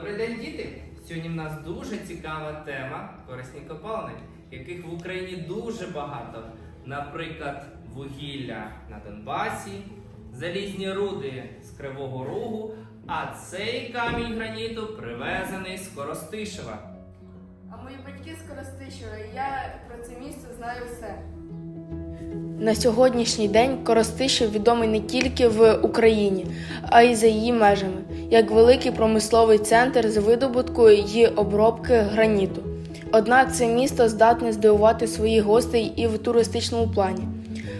день, діти! Сьогодні в нас дуже цікава тема корисні копалини, яких в Україні дуже багато. Наприклад, вугілля на Донбасі, залізні руди з Кривого Рогу, а цей камінь граніту привезений з Коростишева. А мої батьки з Коростишева, і я про це місто знаю все. На сьогоднішній день Коростишів відомий не тільки в Україні, а й за її межами, як великий промисловий центр з видобутку і обробки граніту. Однак це місто здатне здивувати своїх гостей і в туристичному плані,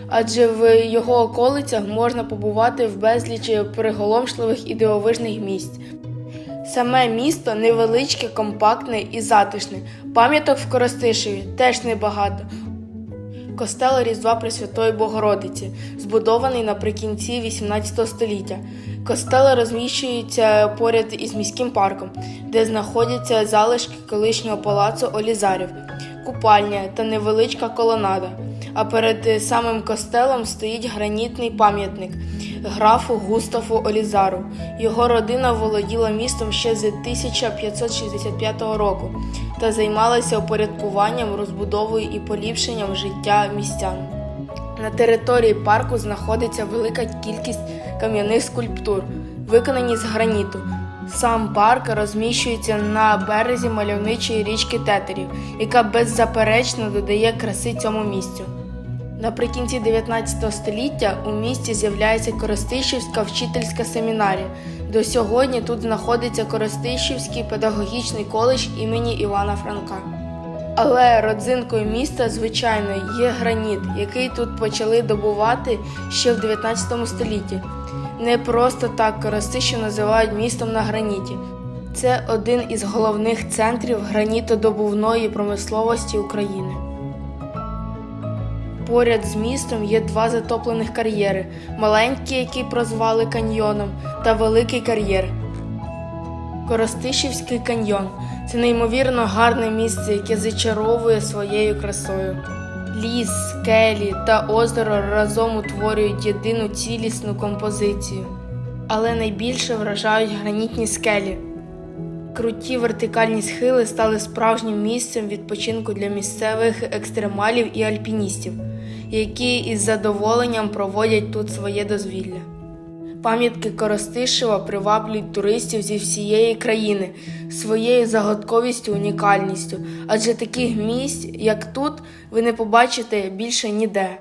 адже в його околицях можна побувати в безлічі приголомшливих і дивовижних місць. Саме місто невеличке, компактне і затишне. Пам'яток в Коростишеві теж небагато. Костел Різдва Пресвятої Богородиці, збудований наприкінці 18 століття. Костел розміщується поряд із міським парком, де знаходяться залишки колишнього палацу Олізарів, купальня та невеличка колонада. А перед самим костелом стоїть гранітний пам'ятник графу Густаву Олізару. Його родина володіла містом ще з 1565 року та займалася упорядкуванням, розбудовою і поліпшенням життя містян. На території парку знаходиться велика кількість кам'яних скульптур, виконані з граніту. Сам парк розміщується на березі мальовничої річки Тетерів, яка беззаперечно додає краси цьому місцю. Наприкінці 19 століття у місті з'являється Коростишівська вчительська семінарія. До сьогодні тут знаходиться Коростишівський педагогічний коледж імені Івана Франка. Але родзинкою міста, звичайно, є граніт, який тут почали добувати ще в 19 столітті. Не просто так Коростишів називають містом на граніті. Це один із головних центрів гранітодобувної промисловості України. Поряд з містом є два затоплених кар'єри: маленький, який прозвали каньйоном, та великий кар'єр. Коростишівський каньйон це неймовірно гарне місце, яке зачаровує своєю красою. Ліс, скелі та озеро разом утворюють єдину цілісну композицію. Але найбільше вражають гранітні скелі. Круті вертикальні схили стали справжнім місцем відпочинку для місцевих екстремалів і альпіністів, які із задоволенням проводять тут своє дозвілля. Пам'ятки Коростишева приваблюють туристів зі всієї країни своєю загадковістю, унікальністю, адже таких місць, як тут, ви не побачите більше ніде.